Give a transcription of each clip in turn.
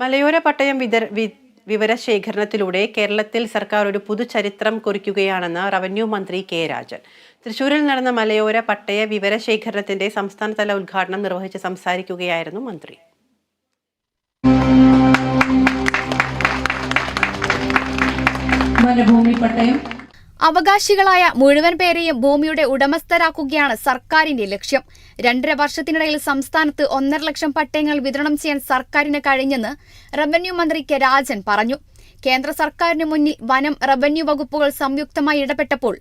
മലയോര പട്ടയം whether V- വിവരശേഖരണത്തിലൂടെ കേരളത്തിൽ സർക്കാർ ഒരു പുതുചരിത്രം കുറിക്കുകയാണെന്ന് റവന്യൂ മന്ത്രി കെ രാജൻ. തൃശൂരിൽ നടന്ന മലയോര പട്ടയ വിവരശേഖരണത്തിന്റെ സംസ്ഥാനതല ഉദ്ഘാടനം നിർവഹിച്ച് സംസാരിക്കുകയായിരുന്നു മന്ത്രി. വനഭൂമി പട്ടയം അവകാശികളായ മുഴുവൻ പേരെയും ഭൂമിയുടെ ഉടമസ്ഥരാക്കുകയാണ് സർക്കാരിന്റെ ലക്ഷ്യം. രണ്ടര വർഷത്തിനിടയിൽ സംസ്ഥാനത്ത് ഒന്നര ലക്ഷം പട്ടയങ്ങൾ വിതരണം ചെയ്യാൻ സർക്കാരിന് കഴിഞ്ഞെന്ന് റവന്യൂ മന്ത്രി കെ രാജൻ പറഞ്ഞു. കേന്ദ്ര സർക്കാരിന് മുന്നിൽ വനം റവന്യൂ വകുപ്പുകൾ സംയുക്തമായി ഇടപെട്ടപ്പോൾ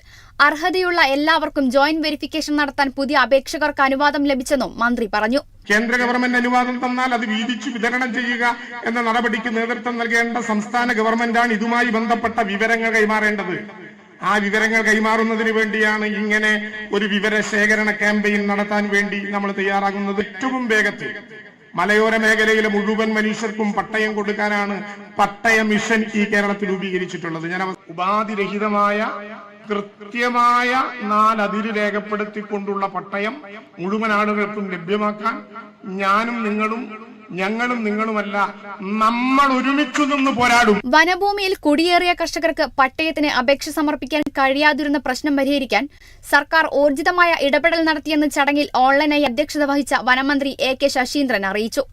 അർഹതയുള്ള എല്ലാവർക്കും ജോയിന്റ് വെരിഫിക്കേഷൻ നടത്താൻ പുതിയ അപേക്ഷകർക്ക് അനുവാദം ലഭിച്ചെന്നും മന്ത്രി പറഞ്ഞു. കേന്ദ്ര ഗവൺമെന്റ് അനുവാദം തന്നാൽ അത് വീതിച്ചു വിതരണം ചെയ്യുക എന്ന നടപടിക്ക് നേതൃത്വം നൽകേണ്ട സംസ്ഥാന ഗവൺമെന്റാണ് ഇതുമായി ബന്ധപ്പെട്ട വിവരങ്ങൾ കൈമാറേണ്ടത്. ആ വിവരങ്ങൾ കൈമാറുന്നതിന് വേണ്ടിയാണ് ഇങ്ങനെ ഒരു വിവര ശേഖരണ ക്യാമ്പയിൻ നടത്താൻ വേണ്ടി നമ്മൾ തയ്യാറാകുന്നത്. ഏറ്റവും വേഗത്തിൽ. മലയോര മേഖലയിലെ മുഴുവൻ മനുഷ്യർക്കും പട്ടയം കൊടുക്കാനാണ് പട്ടയ മിഷൻ ഈ കേരളത്തിൽ രൂപീകരിച്ചിട്ടുള്ളത്. ഞാൻ ഉപാധിരഹിതമായ കൃത്യമായ നാലതിര് രേഖപ്പെടുത്തിക്കൊണ്ടുള്ള പട്ടയം മുഴുവൻ ആളുകൾക്കും ലഭ്യമാക്കാൻ ഞാനും നിങ്ങളും ഞങ്ങളും നിങ്ങളുമല്ല നമ്മൾ ഒരുമിച്ചു നിന്ന് പോരാടും. വനഭൂമിയിൽ കുടിയേറിയ കർഷകർക്ക് പട്ടയത്തിന് അപേക്ഷ സമർപ്പിക്കാൻ കഴിയാതിരുന്ന പ്രശ്നം പരിഹരിക്കാൻ സർക്കാർ ഊർജിതമായ ഇടപെടൽ നടത്തിയെന്ന് ചടങ്ങിൽ ഓൺലൈനായി അധ്യക്ഷത വഹിച്ച വനമന്ത്രി എ കെ ശശീന്ദ്രൻ അറിയിച്ചു.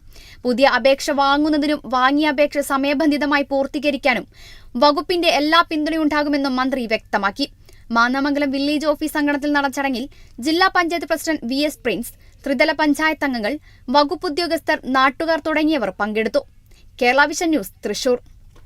പുതിയ അപേക്ഷ വാങ്ങുന്നതിനും വാങ്ങിയ അപേക്ഷ സമയബന്ധിതമായി പൂർത്തീകരിക്കാനും വകുപ്പിന്റെ എല്ലാ പിന്തുണയുണ്ടാകുമെന്നും മന്ത്രി വ്യക്തമാക്കി. മാന്നാമംഗലം വില്ലേജ് ഓഫീസ് അങ്കണത്തിൽ നടന്ന ചടങ്ങിൽ ജില്ലാ panchayat president V S Prince ത്രിതല പഞ്ചായത്ത് അംഗങ്ങൾ വകുപ്പുദ്യോഗസ്ഥർ നാട്ടുകാർ തുടങ്ങിയവർ പങ്കെടുത്തു. Kerala vision news Thrissur.